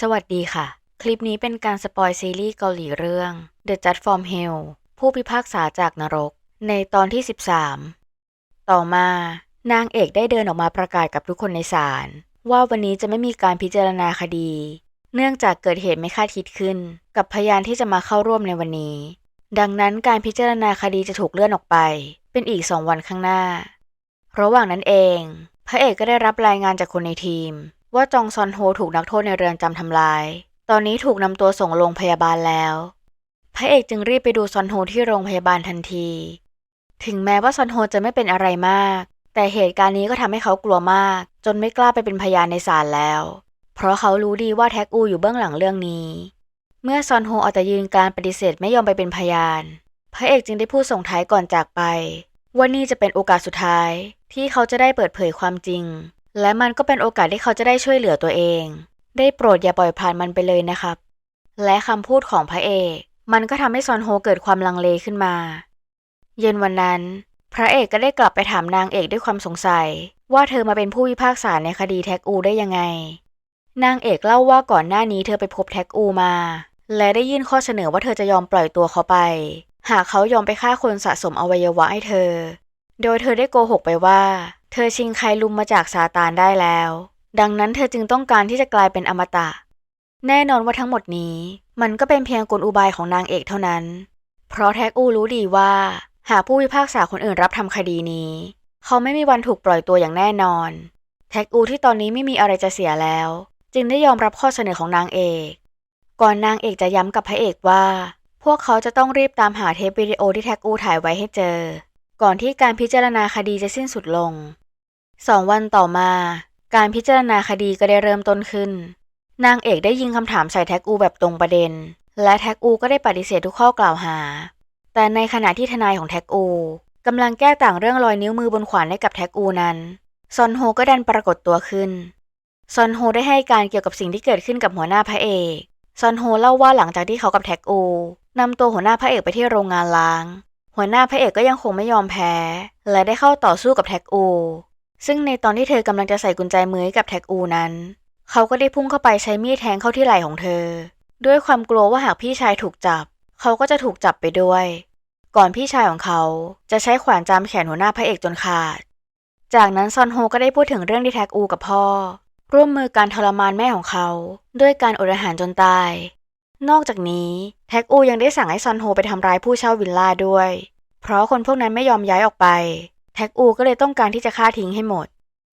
สวัสดีค่ะ คลิปนี้เป็นการสปอยซีรีส์เกาหลีเรื่อง The Judge from Hell ผู้พิพากษาจากนรก ในตอนที่ 13 ต่อมา นางเอกได้เดินออกมาประกาศกับทุกคนในศาลว่าวันนี้จะไม่มีการพิจารณาคดี เนื่องจากเกิดเหตุไม่คาดคิดขึ้น กับพยานที่จะมาเข้าร่วมในวันนี้ ดังนั้นการพิจารณาคดีจะถูกเลื่อนออกไป เป็นอีกสองวันข้างหน้า ระหว่างนั้นเอง พระเอกก็ได้รับรายงานจากคนในทีม ว่าจองซอนโฮถูกนักโทษในเรือนจำทำลาย ตอนนี้ถูกนำตัวส่งโรงพยาบาลแล้ว พระเอกจึงรีบไปดูซอนโฮที่โรงพยาบาลทันที ถึงแม้ว่าซอนโฮจะไม่เป็นอะไรมาก แต่เหตุการณ์นี้ก็ทำให้เขากลัวมาก จนไม่กล้าไปเป็นพยานในศาลแล้ว เพราะเขารู้ดีว่าแท็กอูอยู่เบื้องหลังเรื่องนี้ เมื่อซอนโฮเอาแต่ยืนการปฏิเสธไม่ยอมไปเป็นพยาน พระเอกจึงได้พูดส่งท้ายก่อนจากไปว่านี่จะเป็นโอกาสสุดท้ายที่เขาจะได้เปิดเผยความจริง และมันก็เป็นโอกาสที่เขาจะได้ช่วยเหลือตัวเอง ได้โปรดอย่าปล่อยผ่านมันไปเลยนะครับ และคำพูดของพระเอก มันก็ทำให้ซอนโฮเกิดความลังเลขึ้นมา เย็นวันนั้น พระเอกก็ได้กลับไปถามนางเอกด้วยความสงสัย ว่าเธอมาเป็นผู้พิพากษาในคดีแท็กอูได้ยังไง นางเอกเล่าว่าก่อนหน้านี้เธอไปพบแท็กอูมา และได้ยื่นข้อเสนอว่าเธอจะยอมปล่อยตัวเขาไป หากเขายอมไปฆ่าคนสะสมอวัยวะให้เธอ โดยเธอได้โกหกไปว่า เธอชิงใครลุมมาจากซาตานได้แล้ว ดังนั้นเธอจึงต้องการที่จะกลายเป็นอมตะ แน่นอนว่าทั้งหมดนี้ มันก็เป็นเพียงกลอุบายของนางเอกเท่านั้น เพราะแท็กอูรู้ดีว่า หากผู้พิพากษาคนอื่นรับทำคดีนี้ เขาไม่มีวันถูกปล่อยตัวอย่างแน่นอน แท็กอูที่ตอนนี้ไม่มีอะไรจะเสียแล้ว จึงได้ยอมรับข้อเสนอของนางเอก ก่อนนางเอกจะย้ำกับพระเอกว่า พวกเขาจะต้องรีบตามหาเทปวิดีโอที่แท็กอูถ่ายไว้ให้เจอ ก่อนที่การพิจารณาคดีจะสิ้นสุดลง สองวันต่อมา การพิจารณาคดีก็ได้เริ่มต้นขึ้น นางเอกได้ยิงคำถามใส่แท็กอูแบบตรงประเด็น และแท็กอูก็ได้ปฏิเสธทุกข้อกล่าวหา แต่ในขณะที่ทนายของแท็กอูกำลังแก้ต่างเรื่องรอยนิ้วมือบนขวานให้กับแท็กอูนั้น ซอนโฮก็ดันปรากฏตัวขึ้น ซอนโฮได้ให้การเกี่ยวกับสิ่งที่เกิดขึ้นกับหัวหน้าพระเอก ซอนโฮเล่าว่าหลังจากที่เขากับแท็กอูนำตัวหัวหน้าพระเอกไปที่โรงงานล้าง หัวหน้าพระเอกก็ยังคงไม่ยอมแพ้ และได้เข้าต่อสู้กับแท็กอู ซึ่งในตอนที่เธอกำลังจะใส่กุญแจมือให้กับแท็กอูนั้น เขาก็ได้พุ่งเข้าไปใช้มีดแทงเข้าที่ไหล่ของเธอ ด้วยความกลัวว่าหากพี่ชายถูกจับ เขาก็จะถูกจับไปด้วย ก่อนพี่ชายของเขาจะใช้ขวานจามแขนหัวหน้าพระเอกจนขาด จากนั้นซอนโฮก็ได้พูดถึงเรื่องที่แท็กอูกับพ่อ ร่วมมือการทรมานแม่ของเขา ด้วยการอดอาหารจนตาย นอกจากนี้แท็กอูยังได้สั่งให้ซอนโฮไปทำร้ายผู้เช่าวิลล่าด้วย เพราะคนพวกนั้นไม่ยอมย้ายออกไป แท็กอูก็เลยต้องการที่จะฆ่าทิ้งให้หมด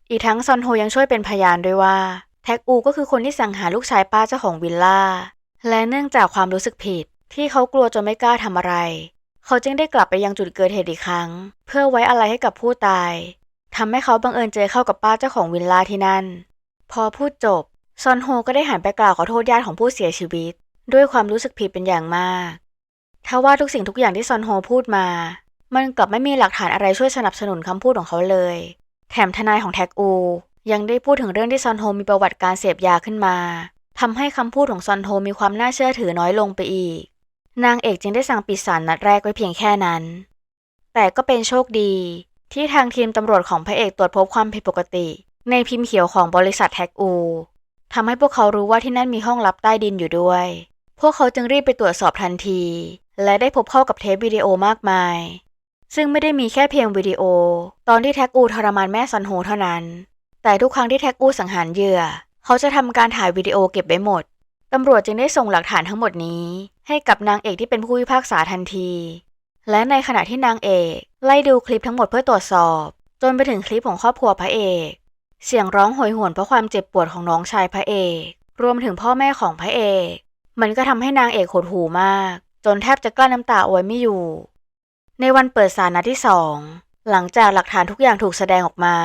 อีกทั้งซอนโฮยังช่วยเป็นพยานด้วยว่า แท็กอูก็คือคนที่สังหารลูกชายป้าเจ้าของวิลล่า และเนื่องจากความรู้สึกผิด ที่เขากลัวจนไม่กล้าทำอะไร เขาจึงได้กลับไปยังจุดเกิดเหตุอีกครั้ง เพื่อไว้อะไรให้กับผู้ตายทำให้เขาบังเอิญเจอเข้ากับป้าเจ้าของวิลล่าที่นั่น พอพูดจบซอนโฮก็ได้หันไปกล่าวขอโทษญาติของผู้เสียชีวิต ด้วยความรู้สึกผิดเป็นอย่างมากทว่าทุกสิ่งทุกอย่างที่ซอนโฮพูดมา มันกลับไม่มีหลักฐานอะไรช่วยสนับสนุนคำพูดของเขาเลย แถมทนายของแท็กอู ยังได้พูดถึงเรื่องที่ซอนโฮมีประวัติการเสพยาขึ้นมาทำให้คำพูดของซอนโฮมีความน่าเชื่อถือน้อยลงไปอีก นางเอกจึงได้สั่งปิดศาลนัดแรกไว้เพียงแค่นั้น แต่ก็เป็นโชคดี ที่ทางทีมตำรวจของพระเอกตรวจพบความผิดปกติ ในพิมพ์เขียวของบริษัทแท็กอูทำให้พวกเขารู้ว่าที่นั่นมีห้องลับใต้ดินอยู่ด้วย พวกเขาจึงรีบไปตรวจสอบทันที และได้พบเข้ากับเทปวิดีโอมากมาย ซึ่งไม่ได้มีแค่เพียงวิดีโอ ตอนที่แท็กอูทรมานแม่ซอนโฮเท่านั้น แต่ทุกครั้งที่แท็กอูสังหารเหยื่อ เขาจะทำการถ่ายวิดีโอเก็บไว้หมดตำรวจจึงได้ส่งหลักฐานทั้งหมดนี้ ให้กับนางเอกที่เป็นผู้พิพากษาทันที และในขณะที่นางเอกไล่ดูคลิปทั้งหมดเพื่อตรวจสอบ จนไปถึงคลิปของครอบครัวพระเอก เสียงร้องโหยหวนเพราะความเจ็บปวดของน้องชายพระเอก รวมถึงพ่อแม่ของพระเอก มันก็ทำให้นางเอกหดหูมาก จนแทบจะกลั้นน้ำตาเอาไว้ไม่อยู่ ในวันเปิดศาลนัดที่สอง หลังจากหลักฐานทุกอย่างถูกแสดงออกมา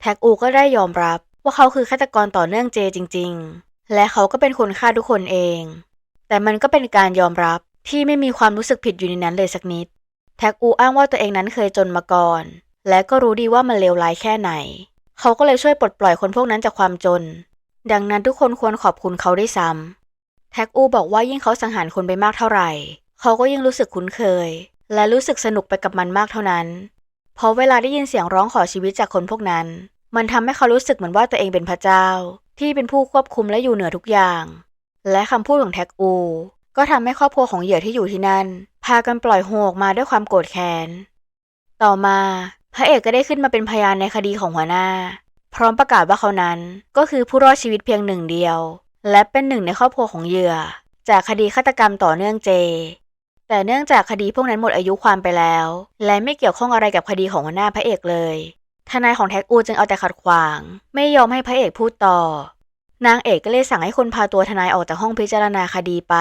แท็กอูก็ได้ยอมรับว่าเขาคือฆาตกรต่อเนื่องเจจริง ๆ และเขาก็เป็นคนฆ่าทุกคนเอง แต่มันก็เป็นการยอมรับที่ไม่มีความรู้สึกผิดอยู่ในนั้นเลยสักนิด แท็กอูอ้างว่าตัวเองนั้นเคยจนมาก่อน และก็รู้ดีว่ามันเลวร้ายแค่ไหน เขาก็เลยช่วยปลดปล่อยคนพวกนั้นจากความจน ดังนั้นทุกคนควรขอบคุณเขาได้ซ้ำแท็กอูบอกว่ายิ่งเขาสังหารคนไปมากเท่าไหร่ เขาก็ยิ่งรู้สึกคุ้นเคย และรู้สึกสนุกไปกับมันมากเท่านั้น เพราะเวลาได้ยินเสียงร้องขอชีวิตจากคนพวกนั้น มันทำให้เขารู้สึกเหมือนว่าตัวเองเป็นพระเจ้า ที่เป็นผู้ควบคุมและอยู่เหนือทุกอย่าง และคำพูดของแท็กอู ก็ทำให้ครอบครัวของเหยื่อที่อยู่ที่นั่น พากันปล่อยโฮออกมาด้วยความโกรธแค้น ต่อมา พระเอกก็ได้ขึ้นมาเป็นพยานในคดีของหัวหน้า พร้อมประกาศว่าเขานั้น ก็คือผู้รอดชีวิตเพียงหนึ่งเดียว และเป็นหนึ่งในครอบครัวของเหยื่อ จากคดีฆาตกรรมต่อเนื่องเจ แต่เนื่องจากคดีพวกนั้นหมดอายุความไปแล้ว และไม่เกี่ยวข้องอะไรกับคดีของหัวหน้าพระเอกเลย ทนายของแท็กอูจึงเอาแต่ขัดขวาง ไม่ยอมให้พระเอกพูดต่อ นางเอกก็เลยสั่งให้คนพาตัวทนายออกจากห้องพิจารณาคดีไป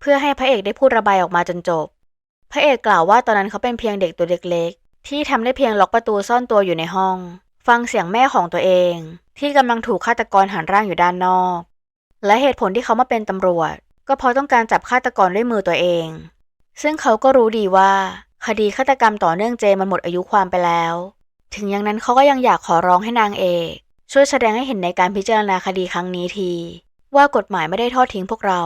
เพื่อให้พระเอกได้พูดระบายออกมาจนจบ พระเอกกล่าวว่าตอนนั้นเขาเป็นเพียงเด็กตัวเล็กๆ ที่ทำได้เพียงล็อกประตูซ่อนตัวอยู่ในห้อง ฟังเสียงแม่ของตัวเอง ที่กำลังถูกฆาตกรหันร่างอยู่ด้านนอก และเหตุผลที่เขามาเป็นตำรวจ ก็เพราะต้องการจับฆาตกรด้วยมือตัวเอง ซึ่งเขาก็รู้ดีว่า คดีฆาตกรรมต่อเนื่องเจมันหมดอายุความไปแล้ว ถึงอย่างนั้นเขาก็ยังอยากขอร้องให้นางเอก ช่วยแสดงให้เห็นในการพิจารณาคดีครั้งนี้ที ว่ากฎหมายไม่ได้ทอดทิ้งพวกเรา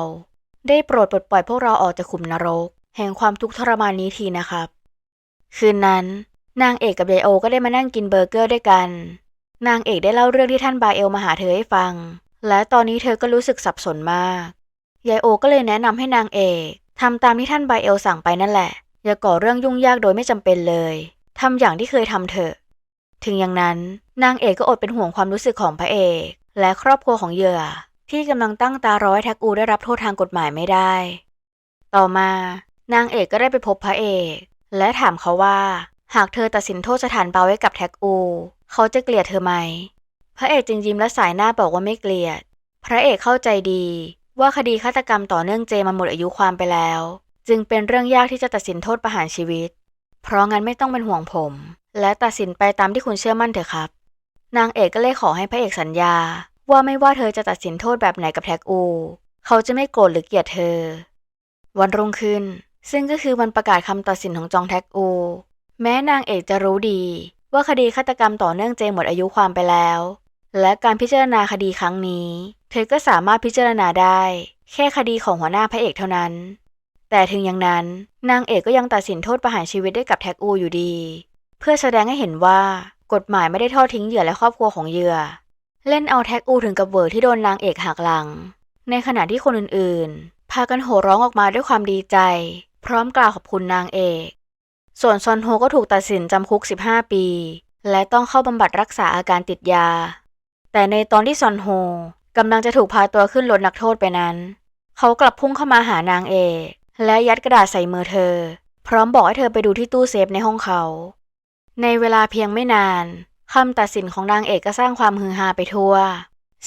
ได้โปรดปลดปล่อยพวกเราออกจากขุมนรก แห่งความทุกข์ทรมานนี้ทีนะครับ คืนนั้น นางเอกกับยายโอก็ได้มานั่งกินเบอร์เกอร์ด้วยกัน นางเอกได้เล่าเรื่องที่ท่านบาเอลมาหาเธอให้ฟัง และตอนนี้เธอก็รู้สึกสับสนมากยายโอก็เลยแนะนำให้นางเอก ทำตามที่ท่านบาเอลสั่งไปนั่นแหละ อย่าก่อเรื่องยุ่งยากโดยไม่จำเป็นเลยทำอย่างที่เคยทำเถอะ ถึงอย่างนั้นนางเอกก็อดเป็นห่วงความรู้สึกของพระเอก และครอบครัวของเหยื่อ ที่กำลังตั้งตารอให้แท็กอูได้รับโทษทางกฎหมายไม่ได้ ต่อมานางเอกก็ได้ไปพบพระเอก และถามเขาว่า หากเธอตัดสินโทษสถานเบาไว้กับแท็กอู เขาจะเกลียดเธอไหม พระเอกจึงยิ้มและสายหน้าบอกว่าไม่เกลียด พระเอกเข้าใจดี ว่าคดีฆาตกรรมต่อเนื่องเจมันหมดอายุความไปแล้ว จึงเป็นเรื่องยากที่จะตัดสินโทษประหารชีวิต เพราะงั้นไม่ต้องเป็นห่วงผม และตัดสินไปตามที่คุณเชื่อมั่นเถอะครับ นางเอกก็เลยขอให้พระเอกสัญญา ว่าไม่ว่าเธอจะตัดสินโทษแบบไหนกับแท็กอู เขาจะไม่โกรธหรือเกลียดเธอ วันรุ่งขึ้น ซึ่งก็คือวันประกาศคำตัดสินของจองแท็กอู แม้นางเอกจะรู้ดี ว่าคดีฆาตกรรมต่อเนื่องเจหมดอายุความไปแล้ว และการพิจารณาคดีครั้งนี้ เธอก็สามารถพิจารณาได้ แค่คดีของหัวหน้าพระเอกเท่านั้น แต่ถึงอย่างนั้นนางเอกก็ยังตัดสินโทษประหารชีวิตได้กับแท็กอูอยู่ดี เพื่อแสดงให้เห็นว่ากฎหมายไม่ได้ทอดทิ้งเหยื่อและครอบครัวของเหยื่อ เล่นเอาแท็กอูถึงกับเวอร์ที่โดนนางเอกหักหลัง ในขณะที่คนอื่นๆ พากันโห่ร้องออกมาด้วยความดีใจ พร้อมกล่าวขอบคุณนางเอก ส่วนซอนโฮก็ถูกตัดสินจำคุก 15 ปี และต้องเข้าบำบัดรักษาอาการติดยา แต่ในตอนที่ซอนโฮกำลังจะถูกพาตัวขึ้นรถนักโทษไปนั้น เขากลับพุ่งเข้ามาหานางเอกและยัดกระดาษใส่มือเธอ พร้อมบอกให้เธอไปดูที่ตู้เซฟในห้องเขา ในเวลาเพียงไม่นานคำตัดสินของนางเอกก็สร้างความฮือฮาไปทั่ว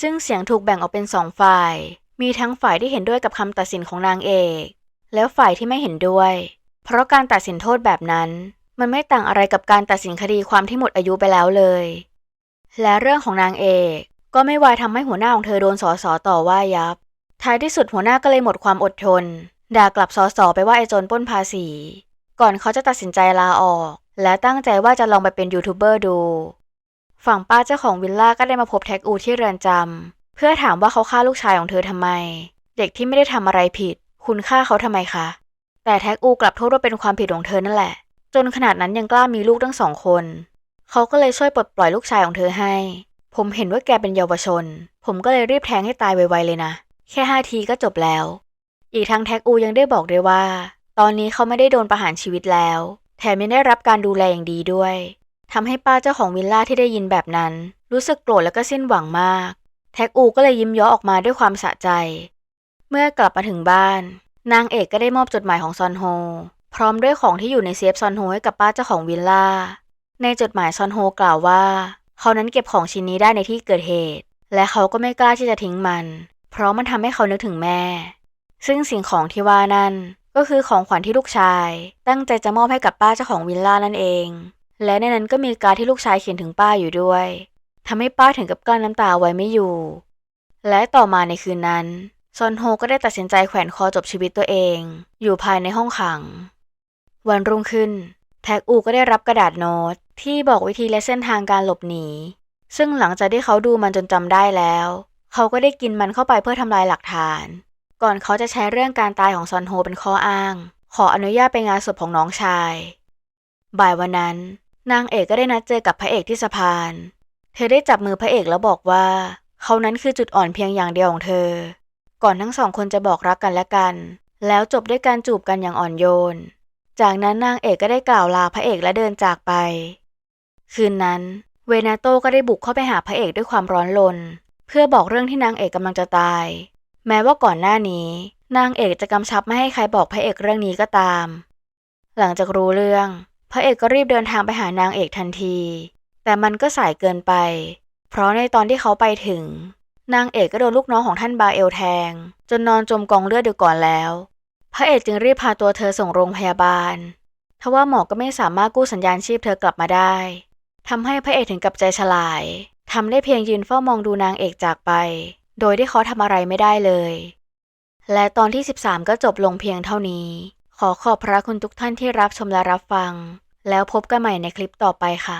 ซึ่งเสียงถูกแบ่งออกเป็นสองฝ่าย มีทั้งฝ่ายที่เห็นด้วยกับคำตัดสินของนางเอก แล้วฝ่ายที่ไม่เห็นด้วย เพราะการตัดสินโทษแบบนั้น มันไม่ต่างอะไรกับการตัดสินคดีความที่หมดอายุไปแล้วเลย และเรื่องของนางเอกก็ไม่วายทำให้หัวหน้าของเธอโดนสอสอต่อว่ายับ ท้ายที่สุดหัวหน้าก็เลยหมดความอดทน ด่ากลับสอสอไปว่าไอ้โจรป้นภาษี ก่อนเขาจะตัดสินใจลาออก และตั้งใจว่าจะลองไปเป็นยูทูบเบอร์ดู ฝั่งป้าเจ้าของวิลล่าก็ได้มาพบแท็กอูที่เรือนจำเพื่อถามว่าเขาฆ่าลูกชายของเธอทำไม เด็กที่ไม่ได้ทำอะไรผิด คุณฆ่าเขาทำไมคะ แต่แท็กอูกลับโทษว่าเป็นความผิดของเธอนั่นแหละ จนขนาดนั้นยังกล้ามีลูกทั้งสองคน เขาก็เลยช่วยปลดปล่อยลูกชายของเธอให้ ผมเห็นว่าแกเป็นเยาวชน ผมก็เลยรีบแทงให้ตายไวๆเลยนะ แค่ห้าทีก็จบแล้ว อีกทั้งแท็กอูยังได้บอกด้วยว่า ตอนนี้เขาไม่ได้โดนประหารชีวิตแล้ว แถมยังได้รับการดูแลอย่างดีด้วยทำให้ป้าเจ้าของวิลล่าที่ได้ยินแบบนั้น รู้สึกโกรธแล้วก็สิ้นหวังมาก แท็กอูก็เลยยิ้มย้อออกมาด้วยความสะใจ เมื่อกลับมาถึงบ้าน นางเอกก็ได้มอบจดหมายของซอนโฮ พร้อมด้วยของที่อยู่ในเซฟซอนโฮให้กับป้าเจ้าของวิลล่า ในจดหมายซอนโฮกล่าวว่า เขานั้นเก็บของชิ้นนี้ได้ในที่เกิดเหตุ และเขาก็ไม่กล้าที่จะทิ้งมัน เพราะมันทำให้เขานึกถึงแม่ ซึ่งสิ่งของที่ว่านั่นก็คือของขวัญที่ลูกชาย ตั้งใจจะมอบให้กับป้าเจ้าของวิลล่านั่นเอง และในนั้นก็มีการที่ลูกชายเขียนถึงป้าอยู่ด้วยทำให้ป้าถึงกับกลั้นน้ำตาไว้ไม่อยู่ และต่อมาในคืนนั้นซอนโฮก็ได้ตัดสินใจแขวนคอจบชีวิตตัวเอง อยู่ภายในห้องขัง วันรุ่งขึ้น แท็กอูก็ได้รับกระดาษโน้ตที่บอกวิธีและเส้นทางการหลบหนี ซึ่งหลังจากที่เขาดูมันจนจำได้แล้ว เขาก็ได้กินมันเข้าไปเพื่อทำลายหลักฐาน ก่อนเขาจะใช้เรื่องการตายของซอนโฮเป็นข้ออ้าง ขออนุญาตไปงานศพของน้องชาย บ่ายวันนั้น นางเอกก็ได้นัดเจอกับพระเอกที่สะพาน เธอได้จับมือพระเอกแล้วบอกว่า เขานั้นคือจุดอ่อนเพียงอย่างเดียวของเธอ ก่อนทั้งสองคนจะบอกรักกันและกัน แล้วจบด้วยการจูบกันอย่างอ่อนโยน จากนั้นนางเอกก็ได้กล่าวลาพระเอกและเดินจากไป คืนนั้น เวนาโตก็ได้บุกเข้าไปหาพระเอกด้วยความร้อนรนเพื่อบอกเรื่องที่นางเอกกำลังจะตาย แม้ว่าก่อนหน้านี้ นางเอกจะกำชับไม่ให้ใครบอกพระเอกเรื่องนี้ก็ตาม หลังจากรู้เรื่อง พระเอกก็รีบเดินทางไปหานางเอกทันที แต่มันก็สายเกินไป เพราะในตอนที่เขาไปถึง นางเอกก็โดนลูกน้องของท่านบาเอลแทง จนนอนจมกองเลือดอยู่ก่อนแล้ว พระเอกจึงรีบพาตัวเธอส่งโรงพยาบาลทว่าหมอก็ไม่สามารถกู้สัญญาณชีพเธอกลับมาได้ทำให้พระเอกถึงกับใจฉลายทำได้เพียงยืนเฝ้ามองดูนางเอกจากไป โดยที่เขาทำอะไรไม่ได้เลย และตอนที่ 13 ก็จบลงเพียงเท่านี้ ขอขอบพระคุณทุกท่านที่รับชมและรับฟัง แล้วพบกันใหม่ในคลิปต่อไปค่ะ